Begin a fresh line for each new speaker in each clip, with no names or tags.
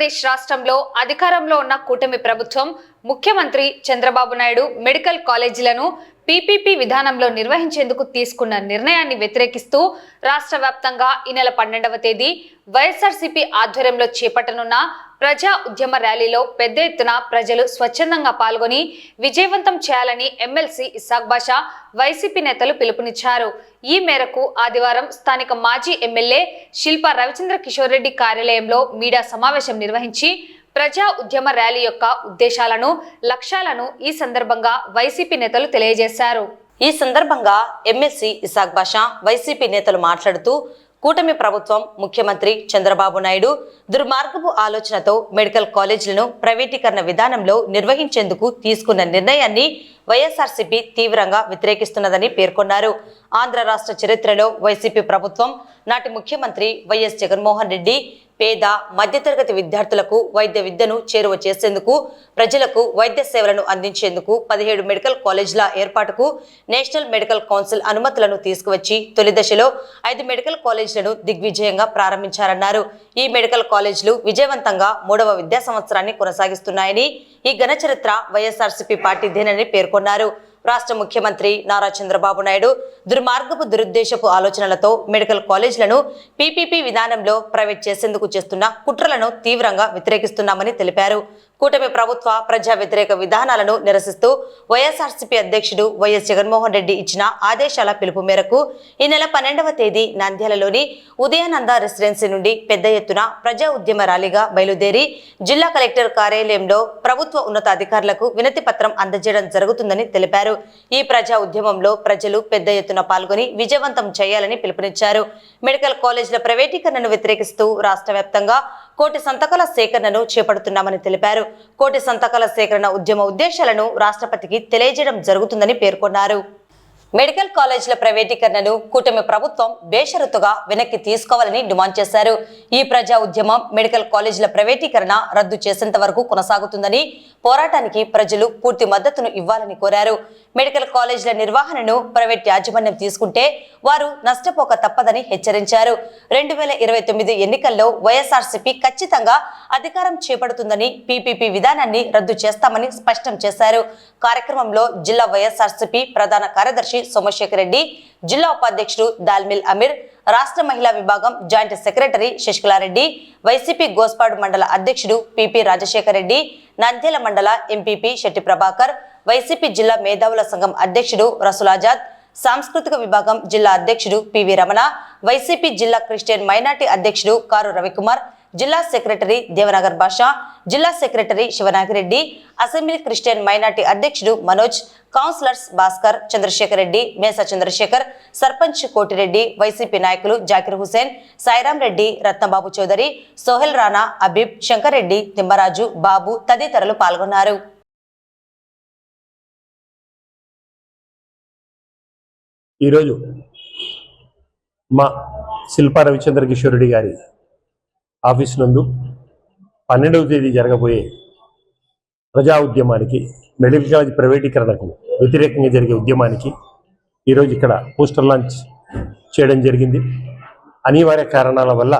ఆంధ్రప్రదేశ్ రాష్ట్రంలో అధికారంలో ఉన్న కూటమి ప్రభుత్వం ముఖ్యమంత్రి చంద్రబాబు నాయుడు మెడికల్ కాలేజీలను పీపీపీ విధానంలో నిర్వహించేందుకు తీసుకున్న నిర్ణయాన్ని వ్యతిరేకిస్తూ రాష్ట్ర వ్యాప్తంగా ఈ నెల పన్నెండవ తేదీ వైఎస్ఆర్సీపీ ఆధ్వర్యంలో చేపట్టనున్న ప్రజా ఉద్యమ ర్యాలీలో పెద్ద ఎత్తున ప్రజలు స్వచ్ఛందంగా పాల్గొని విజయవంతం చేయాలని ఎమ్మెల్సీ ఇసాక్ బాషా వైసీపీ నేతలు పిలుపునిచ్చారు. ఈ మేరకు ఆదివారం స్థానిక మాజీ ఎమ్మెల్యే శిల్ప రవిచంద్ర కిషోర్ రెడ్డి కార్యాలయంలో మీడియా సమావేశం నిర్వహించి ప్రజా ఉద్యమ ర్యాలీ యొక్క ఉద్దేశాలను లక్ష్యాలను ఈ సందర్భంగా వైసీపీ నేతలు తెలియజేశారు.
ఈ సందర్భంగా ఎమ్మెల్సీ ఇసాక్ బాషా వైసీపీ నేతలు మాట్లాడుతూ కూటమి ప్రభుత్వం ముఖ్యమంత్రి చంద్రబాబు నాయుడు దుర్మార్గపు ఆలోచనతో మెడికల్ కాలేజీలను ప్రైవేటీకరణ విధానంలో నిర్వహించేందుకు తీసుకున్న నిర్ణయాన్ని వైఎస్ఆర్సీపీ తీవ్రంగా వ్యతిరేకిస్తున్నదని పేర్కొన్నారు. ఆంధ్ర రాష్ట్ర చరిత్రలో వైసీపీ ప్రభుత్వం నాటి ముఖ్యమంత్రి వైఎస్ జగన్మోహన్ రెడ్డి పేద మధ్యతరగతి విద్యార్థులకు వైద్య విద్యను చేరువ చేసేందుకు ప్రజలకు వైద్య సేవలను అందించేందుకు పదిహేడు మెడికల్ కాలేజీల ఏర్పాటుకు నేషనల్ మెడికల్ కౌన్సిల్ అనుమతులను తీసుకువచ్చి తొలి దశలో ఐదు మెడికల్ కాలేజీలను దిగ్విజయంగా ప్రారంభించారన్నారు. ఈ మెడికల్ కాలేజీలు విజయవంతంగా మూడవ విద్యా సంవత్సరాన్ని కొనసాగిస్తున్నాయని ఈ ఘన చరిత్ర వైఎస్ఆర్సీపీ పార్టీదేనని పేర్కొన్నారు. రాష్ట్ర ముఖ్యమంత్రి నారా చంద్రబాబు నాయుడు దుర్మార్గపు దురుద్దేశపు ఆలోచనలతో మెడికల్ కాలేజీలను పీపీపీ విధానంలో ప్రైవేట్ చేసేందుకు చేస్తున్న కుట్రలను తీవ్రంగా వ్యతిరేకిస్తున్నామని తెలిపారు. కూటమి ప్రభుత్వ ప్రజా వ్యతిరేక విధానాలను నిరసిస్తూ వైఎస్ఆర్సీపీ అధ్యక్షుడు వైఎస్ జగన్మోహన్ రెడ్డి ఇచ్చిన ఆదేశాల పిలుపు మేరకు ఈ నెల పన్నెండవ తేదీ నంద్యాలలోని ఉదయానంద రెసిడెన్సీ నుండి పెద్ద ఎత్తున ప్రజా ఉద్యమ ర్యాలీగా బయలుదేరి జిల్లా కలెక్టర్ కార్యాలయంలో ప్రభుత్వ ఉన్నతాధికారులకు వినతి పత్రం అందజేయడం జరుగుతుందని తెలిపారు. ఈ ప్రజా ఉద్యమంలో ప్రజలు పెద్ద ఎత్తున పాల్గొని విజయవంతం చేయాలని పిలుపునిచ్చారు. మెడికల్ కాలేజీల ప్రైవేటీకరణను వ్యతిరేకిస్తూ రాష్ట్ర వ్యాప్తంగా కోటి సంతకాల సేకరణను చేపడుతున్నామని తెలిపారు. కోటి సంతకాల సేకరణ ఉద్యమ ఉద్దేశాలను రాష్ట్రపతికి తెలియజేయడం జరుగుతుందని పేర్కొన్నారు. మెడికల్ కాలేజీల ప్రైవేటీకరణను కూటమి ప్రభుత్వం బేషరతుగా వెనక్కి తీసుకోవాలని డిమాండ్ చేశారు. ఈ ప్రజా ఉద్యమం మెడికల్ కాలేజీల ప్రైవేటీకరణ రద్దు చేసేంత వరకు కొనసాగుతుందని పోరాటానికి ప్రజలు పూర్తి మద్దతును ఇవ్వాలని కోరారు. మెడికల్ కాలేజీల నిర్వహణను ప్రైవేట్ యాజమాన్యం తీసుకుంటే వారు నష్టపోక తప్పదని హెచ్చరించారు. రెండు వేల ఇరవై తొమ్మిది ఎన్నికల్లో వైఎస్ఆర్సీపీ ఖచ్చితంగా అధికారం చేపడుతుందని పీపీపీ విధానాన్ని రద్దు చేస్తామని స్పష్టం చేశారు. కార్యక్రమంలో జిల్లా వైఎస్ఆర్సీపీ ప్రధాన కార్యదర్శి సోమశేఖర్ రెడ్డి జిల్లా ఉపాధ్యక్షుడు దాల్మిల్ అమీర్ రాష్ట్ర మహిళా విభాగం joint secretary Sasikalareddy YCP Gospadu మండల అధ్యక్షుడు పిపి రాజశేఖర్ రెడ్డి నంద్యాల మండల ఎంపీపీ శెట్టి ప్రభాకర్ వైసీపీ జిల్లా మేధావుల సంఘం అధ్యక్షుడు రసులాజాద్ సాంస్కృతిక విభాగం జిల్లా అధ్యక్షుడు పివి రమణ వైసీపీ జిల్లా క్రిస్టియన్ మైనార్టీ అధ్యక్షుడు కారు రవికుమార్ జిల్లా సెక్రటరీ దేవనగర్ బాషా జిల్లా secretary Sivanagireddy assembly Christian minority అధ్యక్షుడు మనోజ్ కౌన్సిలర్స్ భాస్కర్ చంద్రశేఖర్ రెడ్డి మేసా చంద్రశేఖర్ సర్పంచ్ కోటిరెడ్డి వైసీపీ నాయకులు జాకిర్ హుసేన్ సాయిరాం రెడ్డి రత్నబాబు చౌదరి సోహెల్ రాణా అబీబ్ శంకర్ రెడ్డి తిమ్మరాజు బాబు తదితరులు పాల్గొన్నారు.
ఈరోజు మా శిల్పా రవిచంద్ర కిషోరుడి గారి ఆఫీస్ నందు పన్నెండవ తేదీ జరగబోయే ప్రజా ఉద్యమానికి మెడికల్ కాలేజ్ ప్రైవేటీకరణకు వ్యతిరేకంగా జరిగే ఉద్యమానికి ఈరోజు ఇక్కడ పోస్టర్ లాంచ్ చేయడం జరిగింది. అనివార్య కారణాల వల్ల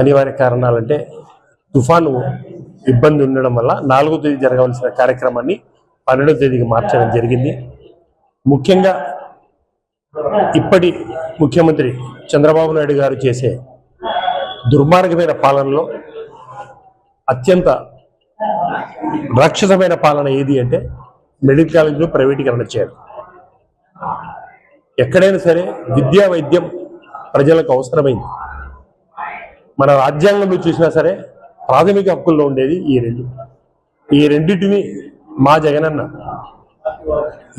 అనివార్య కారణాలంటే తుఫాను ఇబ్బంది ఉండడం వల్ల నాలుగో తేదీ జరగవలసిన కార్యక్రమాన్ని పన్నెండవ తేదీకి మార్చడం జరిగింది. ముఖ్యంగా ఇప్పటి ముఖ్యమంత్రి చంద్రబాబు నాయుడు గారు చేసే దుర్మార్గమైన పాలనలో అత్యంత రక్షితమైన పాలన ఏది అంటే మెడికల్ కాలేజీలో ప్రైవేటీకరణ చేయడం ఎక్కడైనా సరే విద్యా వైద్యం ప్రజలకు అవసరమైంది. మన రాజ్యాంగంలో చూసినా సరే ప్రాథమిక హక్కుల్లో ఉండేది ఈ రెండు. ఈ రెండింటిని మా జగనన్న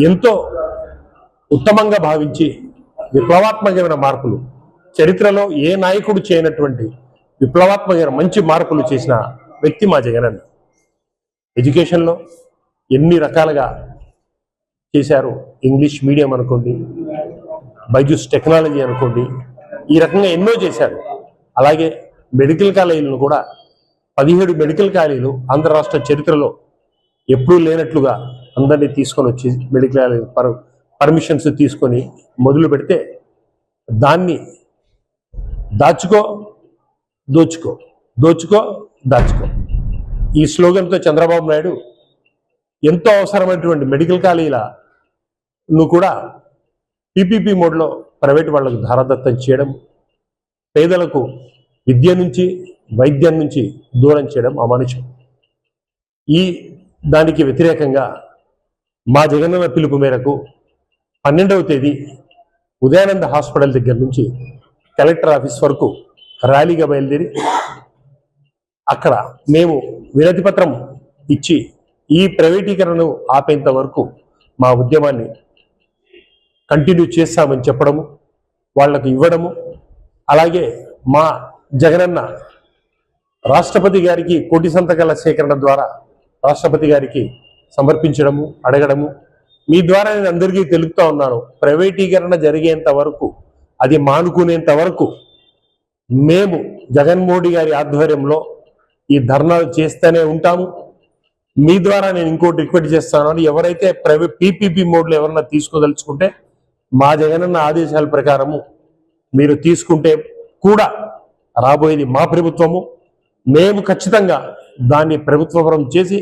ఎంతో ఉత్తమంగా భావించి విప్లవాత్మకమైన మార్పులు చరిత్రలో ఏ నాయకుడు చేయనటువంటి విప్లవాత్మకమైన మంచి మార్పులు చేసిన వ్యక్తి మా జగనన్న. ఎడ్యుకేషన్లో ఎన్ని రకాలుగా చేశారు ఇంగ్లీష్ మీడియం అనుకోండి బైజూస్ టెక్నాలజీ అనుకోండి ఈ రకంగా ఎన్నో చేశారు. అలాగే మెడికల్ కాలేజీలను కూడా పదిహేడు మెడికల్ కాలేజీలు ఆంధ్ర రాష్ట్ర చరిత్రలో ఎప్పుడూ లేనట్లుగా అందరినీ తీసుకొని వచ్చి మెడికల్ కాలేజీ పర్ పర్మిషన్స్ తీసుకొని మొదలు పెడితే దాన్ని దాచుకో దోచుకో దోచుకో దాచుకో. ఈ స్లోగన్తో చంద్రబాబు నాయుడు ఎంతో అవసరమైనటువంటి మెడికల్ కాలేజీల ను కూడా పీపీపీ మోడ్లో ప్రైవేట్ వాళ్ళకు ధారాదత్తం చేయడం పేదలకు విద్య నుంచి వైద్యం నుంచి దూరం చేయడం అమానుషం ఈ దానికి వ్యతిరేకంగా మా జగనన్న పిలుపు మేరకు పన్నెండవ తేదీ ఉదయానంద హాస్పిటల్ దగ్గర నుంచి కలెక్టర్ ఆఫీస్ వరకు ర్యాలీగా బయలుదేరి అక్కడ మేము వినతి పత్రం ఇచ్చి ఈ ప్రైవేటీకరణను ఆపేంత వరకు మా ఉద్యమాన్ని కంటిన్యూ చేస్తామని చెప్పడము వాళ్ళకు ఇవ్వడము అలాగే మా జగనన్న రాష్ట్రపతి గారికి కోటి సంతకాల సేకరణ ద్వారా రాష్ట్రపతి గారికి సమర్పించడము అడగడము. మీ ద్వారా నేను అందరికీ తెలుపుతా ఉన్నాను ప్రైవేటీకరణ జరిగేంత వరకు అది మానుకునేంత వరకు మేము జగన్మోహన్ గారి ఆధ్వర్యంలో ఈ ధర్నాలు చేస్తూనే ఉంటాము. మీ ద్వారా నేను ఇంకోటి రిక్వెస్ట్ చేస్తాను ఎవరైతే ప్రైవేట్ పీపీపీ మోడ్లో ఎవరన్నా తీసుకోదలుచుకుంటే మా జగనన్న ఆదేశాల ప్రకారము మీరు తీసుకుంటే కూడా రాబోయేది మా ప్రభుత్వము. మేము ఖచ్చితంగా దాన్ని ప్రభుత్వపరం చేసి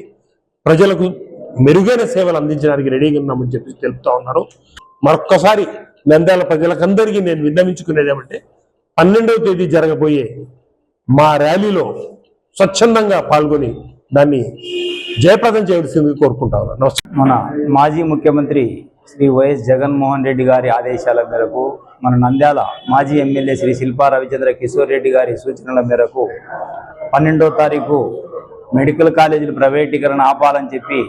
ప్రజలకు మెరుగైన సేవలు అందించడానికి రెడీగా ఉన్నామని చెప్పి తెలుపుతా ఉన్నారు. మరొక్కసారి నంద్యాల ప్రజలకందరికీ నేను విన్నవించుకునేది ఏమంటే పన్నెండవ తేదీ జరగబోయే మా ర్యాలీలో స్వచ్ఛందంగా పాల్గొని దాన్ని జయప్రదం చేయవలసింది కోరుకుంటా నమస్కారం
మన మాజీ ముఖ్యమంత్రి శ్రీ వైఎస్ జగన్మోహన్ రెడ్డి గారి ఆదేశాల మేరకు మన నంద్యాల మాజీ ఎమ్మెల్యే శ్రీ శిల్పా రవిచంద్ర కిషోర్ రెడ్డి గారి సూచనల మేరకు పన్నెండో తారీఖు మెడికల్ కాలేజీలు ప్రైవేటీకరణ ఆపాలని చెప్పి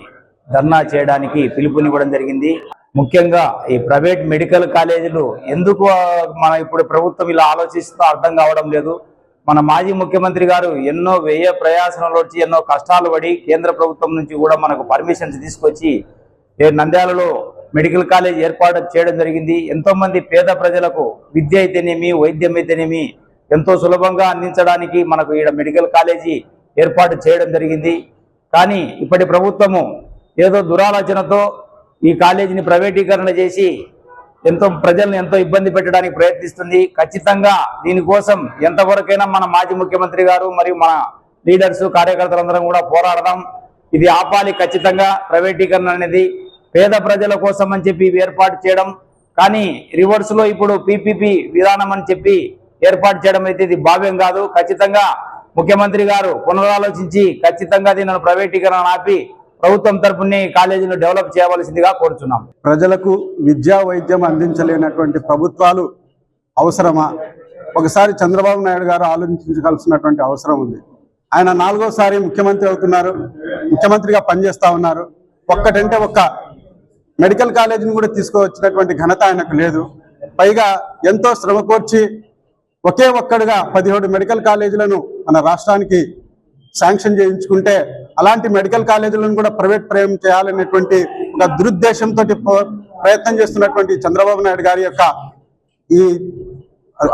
ధర్నా చేయడానికి పిలుపునివ్వడం జరిగింది. ముఖ్యంగా ఈ ప్రైవేట్ మెడికల్ కాలేజీలు ఎందుకు మన ఇప్పుడు ప్రభుత్వం ఇలా ఆలోచిస్తుందో అర్థం కావడం లేదు. మన మాజీ ముఖ్యమంత్రి గారు ఎన్నో వ్యయ ప్రయాసనలు వచ్చి ఎన్నో కష్టాలు పడి కేంద్ర ప్రభుత్వం నుంచి కూడా మనకు పర్మిషన్స్ తీసుకొచ్చి నంద్యాలలో మెడికల్ కాలేజ్ ఏర్పాటు చేయడం జరిగింది. ఎంతోమంది పేద ప్రజలకు విద్య అయితేనేమి వైద్యం అయితేనేమి ఎంతో సులభంగా అందించడానికి మనకు ఈడ మెడికల్ కాలేజీ ఏర్పాటు చేయడం జరిగింది. కానీ ఇప్పటి ప్రభుత్వము ఏదో దురాలోచనతో ఈ కాలేజీని ప్రైవేటీకరణ చేసి ఎంతో ప్రజల్ని ఎంతో ఇబ్బంది పెట్టడానికి ప్రయత్నిస్తుంది. ఖచ్చితంగా దీనికోసం ఎంతవరకైనా మన మాజీ ముఖ్యమంత్రి గారు మరియు మన లీడర్స్ కార్యకర్తలందరం కూడా పోరాడదాం. ఇది ఆపాలి ఖచ్చితంగా. ప్రైవేటీకరణ అనేది పేద ప్రజల కోసం అని చెప్పి ఏర్పాటు చేయడం. కానీ రివర్స్లో ఇప్పుడు పీపీపీ విధానం అని చెప్పి ఏర్పాటు చేయడం అయితే ఇది భావ్యం కాదు. ఖచ్చితంగా ముఖ్యమంత్రి గారు పునరాలోచించి ఖచ్చితంగా దీనిని ప్రైవేటీకరణ ఆపి ప్రభుత్వం తరపుని కాలేజీలు డెవలప్ చేయవలసిందిగా కోరుచున్నాం.
ప్రజలకు విద్యా వైద్యం అందించలేనటువంటి ప్రభుత్వాలు అవసరమా? ఒకసారి చంద్రబాబు నాయుడు గారు ఆలోచించవలసినటువంటి అవసరం ఉంది. ఆయన నాలుగోసారి ముఖ్యమంత్రి అవుతున్నారు ముఖ్యమంత్రిగా పనిచేస్తా ఉన్నారు. ఒక్కటంటే ఒక్క మెడికల్ కాలేజీని కూడా తీసుకువచ్చినటువంటి ఘనత ఆయనకు లేదు. పైగా ఎంతో శ్రమ కోర్చి ఒకే ఒక్కడుగా పదిహేడు మెడికల్ కాలేజీలను మన రాష్ట్రానికి శాంక్షన్ చేయించుకుంటే అలాంటి మెడికల్ కాలేజీలను కూడా ప్రైవేట్ ప్రయం చేయాలనేటువంటి ఒక దురుద్దేశంతో ప్రయత్నం చేస్తున్నటువంటి చంద్రబాబు నాయుడు గారి యొక్క ఈ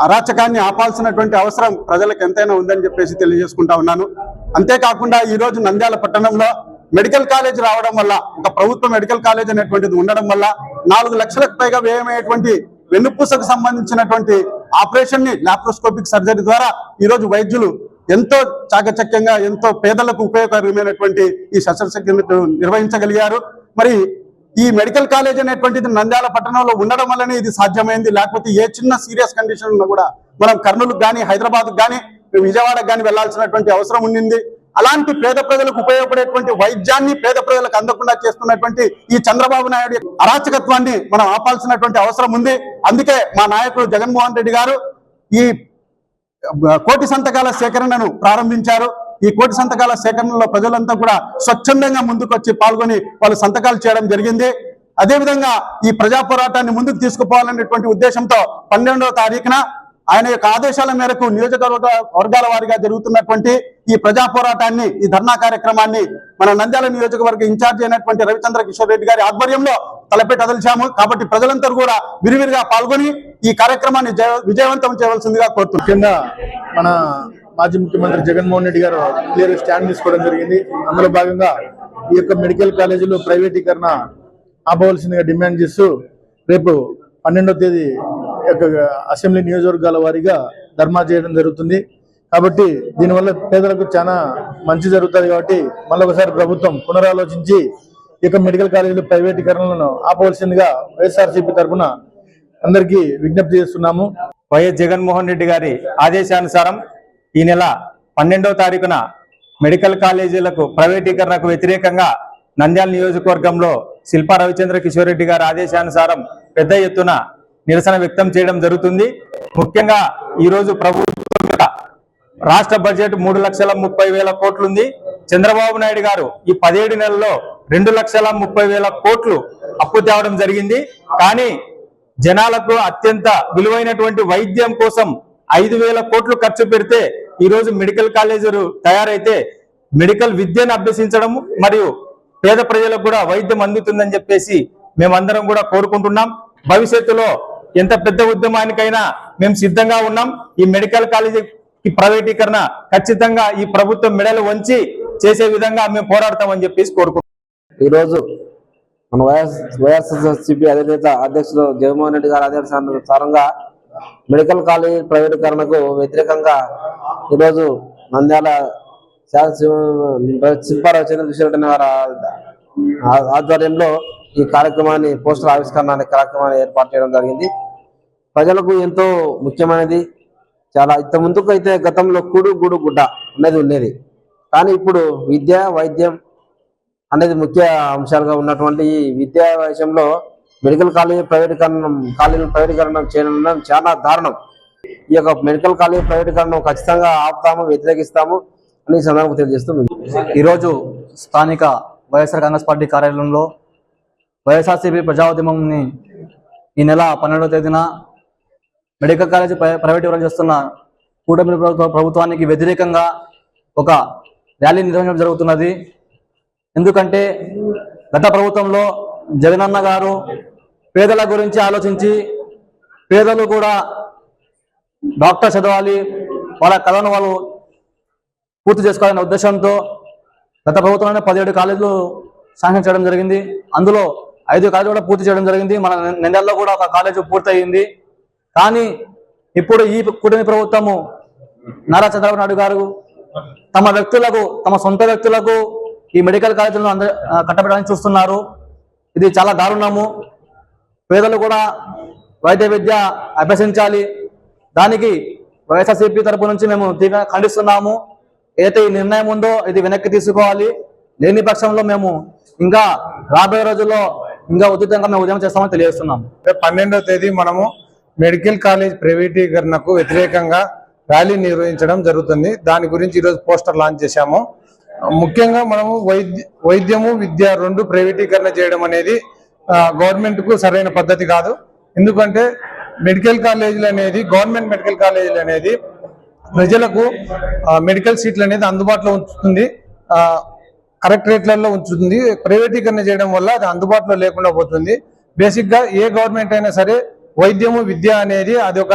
అరాచకాన్ని ఆపాల్సినటువంటి అవసరం ప్రజలకు ఎంతైనా ఉందని చెప్పేసి తెలియజేసుకుంటా ఉన్నాను. అంతేకాకుండా ఈరోజు నంద్యాల పట్టణంలో మెడికల్ కాలేజ్ రావడం వల్ల ఒక ప్రభుత్వ మెడికల్ కాలేజ్ అనేటువంటిది ఉండడం వల్ల నాలుగు లక్షలకు పైగా వ్యయమయ్యేటువంటి వెన్నుపూసకు సంబంధించినటువంటి ఆపరేషన్ని లాప్రోస్కోపిక్ సర్జరీ ద్వారా ఈరోజు వైద్యులు ఎంతో చాకచక్యంగా ఎంతో పేదలకు ఉపయోగకరమైనటువంటి ఈ శస్త్రచికిత్సను నిర్వహించగలిగారు. మరి ఈ మెడికల్ కాలేజ్ అనేటువంటిది నంద్యాల పట్టణంలో ఉండడం వల్లనే ఇది సాధ్యమైంది. లేకపోతే ఏ చిన్న సీరియస్ కండిషన్ ఉన్నా కూడా మనం కర్నూలుకు కానీ హైదరాబాద్ కానీ విజయవాడకు కానీ వెళ్ళాల్సినటువంటి అవసరం ఉండింది. అలాంటి పేద ప్రజలకు ఉపయోగపడేటువంటి వైద్యాన్ని పేద ప్రజలకు అందకుండా చేస్తున్నటువంటి ఈ చంద్రబాబు నాయుడు అరాచకత్వాన్ని మనం ఆపాల్సినటువంటి అవసరం ఉంది. అందుకే మా నాయకుడు జగన్మోహన్ రెడ్డి గారు ఈ కోటి సంతకాల సేకరణను ప్రారంభించారు. ఈ కోటి సంతకాల సేకరణలో ప్రజలంతా కూడా స్వచ్ఛందంగా ముందుకొచ్చి పాల్గొని వాళ్ళు సంతకాలు చేయడం జరిగింది. అదేవిధంగా ఈ ప్రజా పోరాటాన్ని ముందుకు తీసుకుపోవాలనేటువంటి ఉద్దేశంతో పన్నెండవ తారీఖున ఆయన యొక్క ఆదేశాల మేరకు నియోజకవర్గ వర్గాల వారిగా జరుగుతున్నటువంటి ఈ ప్రజా పోరాటాన్ని ఈ ధర్నా కార్యక్రమాన్ని మన నంద్యాల నియోజకవర్గ ఇన్ఛార్జ్ అయినటువంటి రవిచంద్ర కిషోర్ రెడ్డి గారి ఆధ్వర్యంలో తలపెట్టి అదలిచాము. కాబట్టి ప్రజలందరూ కూడా విరివిరిగా పాల్గొని ఈ కార్యక్రమాన్ని విజయవంతం చేయవలసిందిగా కోరుతున్నాం.
కింద మన మాజీ ముఖ్యమంత్రి జగన్మోహన్ రెడ్డి గారు క్లియర్ స్టాండ్ తీసుకోవడం జరిగింది. అందులో భాగంగా ఈ యొక్క మెడికల్ కాలేజీలు ప్రైవేటీకరణ ఆపవలసిందిగా డిమాండ్ చేస్తూ రేపు పన్నెండవ తేదీ యొక్క అసెంబ్లీ నియోజకవర్గాల వారీగా ధర్నా చేయడం జరుగుతుంది. కాబట్టి దీనివల్ల పేదలకు చాలా మంచి జరుగుతుంది కాబట్టి మళ్ళొకసారి ప్రభుత్వం పునరాలోచించి యొక్క మెడికల్ కాలేజీలు ప్రైవేటీకరణలను ఆపవలసిందిగా వైఎస్ఆర్సీపీ తరఫున అందరికీ విజ్ఞప్తి చేస్తున్నాము.
వైఎస్ జగన్మోహన్ రెడ్డి గారి ఆదేశానుసారం ఈ నెల పన్నెండవ తారీఖున మెడికల్ కాలేజీలకు ప్రైవేటీకరణకు వ్యతిరేకంగా నంద్యాల నియోజకవర్గంలో శిల్పా రవిచంద్ర కిషోర్ రెడ్డి గారి ఆదేశానుసారం పెద్ద ఎత్తున నిరసన వ్యక్తం చేయడం జరుగుతుంది. ముఖ్యంగా ఈ రోజు ప్రభుత్వం రాష్ట్ర బడ్జెట్ మూడు లక్షల ముప్పై వేల కోట్లుంది. చంద్రబాబు నాయుడు గారు ఈ పదిహేడు నెలల్లో రెండు లక్షల ముప్పై వేల కోట్లు అప్పు తేవడం జరిగింది. కానీ జనాలకు అత్యంత విలువైనటువంటి వైద్యం కోసం ఐదు వేల కోట్లు ఖర్చు పెడితే ఈరోజు మెడికల్ కాలేజీలు తయారైతే మెడికల్ విద్యను అభ్యసించడం మరియు పేద ప్రజలకు కూడా వైద్యం అందుతుందని చెప్పేసి మేమందరం కూడా కోరుకుంటున్నాం. భవిష్యత్తులో ఎంత పెద్ద ఉద్యమానికైనా మేము సిద్ధంగా ఉన్నాం. ఈ మెడికల్ కాలేజీ ఈ ప్రైవేటీకరణ ఖచ్చితంగా ఈ ప్రభుత్వం మెడలు వంచి చేసే విధంగా మేము పోరాడతామని చెప్పేసి కోరుకుంటున్నాం.
ఈరోజు మన వైఎస్ వైఎస్ఆర్సీపీ అధినేత అధ్యక్షులు జగన్మోహన్ రెడ్డి గారి ఆదేశానుసారంగా మెడికల్ కాలేజ్ ప్రైవేటీకరణకు వ్యతిరేకంగా ఈరోజు నంద్యాల శిల్పారావు చంద్రకిషోర్ రెడ్డి గారి ఆధ్వర్యంలో ఈ కార్యక్రమాన్ని పోస్టర్ ఆవిష్కరణ అనే కార్యక్రమాన్ని ఏర్పాటు చేయడం జరిగింది. ప్రజలకు ఎంతో ముఖ్యమైనది. చాలా ఇంత ముందుకు అయితే గతంలో కూడు గూడు గుడ్డ అనేది ఉండేది. కానీ ఇప్పుడు విద్య వైద్యం అనేది ముఖ్య అంశాలుగా ఉన్నటువంటి ఈ విద్యా విషయంలో మెడికల్ కాలేజ్ ప్రైవేటీకరణం కాలేజీలు ప్రైవేటీకరణం చేయడం చాలా దారుణం. ఈ యొక్క మెడికల్ కాలేజ్ ప్రైవేటీకరణం ఖచ్చితంగా ఆపుతాము వ్యతిరేకిస్తాము అని ఈ సందర్భంగా తెలియజేస్తూ
ఈరోజు స్థానిక వైఎస్ఆర్ కాంగ్రెస్ పార్టీ కార్యాలయంలో వైఎస్ఆర్సీపీ ప్రజాఉద్యమంని ఈ నెల పన్నెండవ తేదీన మెడికల్ కాలేజ్ ప్రైవేటీకరణ చేస్తున్న కూటమి ప్రభుత్వ ప్రభుత్వానికి వ్యతిరేకంగా ఒక ర్యాలీ నిర్వహించడం జరుగుతున్నది. ఎందుకంటే గత ప్రభుత్వంలో జగనన్న గారు పేదల గురించి ఆలోచించి పేదలు కూడా డాక్టర్ చదవాలి వాళ్ళ కళను వాళ్ళు పూర్తి చేసుకోవాలనే ఉద్దేశంతో గత ప్రభుత్వంలోనే పదిహేడు కాలేజీలు శాంక్షన్ చేయడం జరిగింది. అందులో ఐదు కాలేజీలు కూడా పూర్తి చేయడం జరిగింది. మన నెండల్లో కూడా ఒక కాలేజీ పూర్తి కానీ ఇప్పుడు ఈ కూటమి ప్రభుత్వము నారా చంద్రబాబు నాయుడు గారు తమ వ్యక్తులకు తమ సొంత వ్యక్తులకు ఈ మెడికల్ కాలేజీలను అంద కట్టబెట్టడానికి చూస్తున్నారు. ఇది చాలా దారుణము. పేదలు కూడా వైద్య విద్య అభ్యసించాలి. దానికి వైఎస్ఆర్సీపీ తరపు నుంచి మేము తీవ్ర ఖండిస్తున్నాము. ఏదైతే ఈ నిర్ణయం ఉందో ఇది వెనక్కి తీసుకోవాలి. లేని పక్షంలో మేము ఇంకా రాబోయే రోజుల్లో ఇంకా ఉచితంగా మేము ఉద్యమం చేస్తామని తెలియజేస్తున్నాము.
రేపు పన్నెండవ తేదీ మనము మెడికల్ కాలేజ్ ప్రైవేటీకరణకు వ్యతిరేకంగా ర్యాలీ నిర్వహించడం జరుగుతుంది. దాని గురించి ఈరోజు పోస్టర్ లాంచ్ చేశాము. ముఖ్యంగా మనము వైద్య వైద్యము విద్య రెండు ప్రైవేటీకరణ చేయడం అనేది గవర్నమెంట్కు సరైన పద్ధతి కాదు. ఎందుకంటే మెడికల్ కాలేజీలు అనేది గవర్నమెంట్ మెడికల్ కాలేజీలు అనేది ప్రజలకు మెడికల్ సీట్లు అనేది అందుబాటులో ఉంచుతుంది. కరెక్ట్ రేట్లలో ఉంచుతుంది. ప్రైవేటీకరణ చేయడం వల్ల అది అందుబాటులో లేకుండా పోతుంది. బేసిక్గా ఏ గవర్నమెంట్ అయినా సరే వైద్యము విద్య అనేది అది ఒక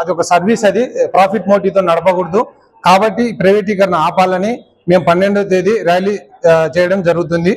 అది ఒక సర్వీస్ అది. ప్రాఫిట్ మోటివ్తో నడపకూడదు. కాబట్టి ప్రైవేటీకరణ ఆపాలని మేము పన్నెండవ తేదీ ర్యాలీ చేయడం జరుగుతుంది.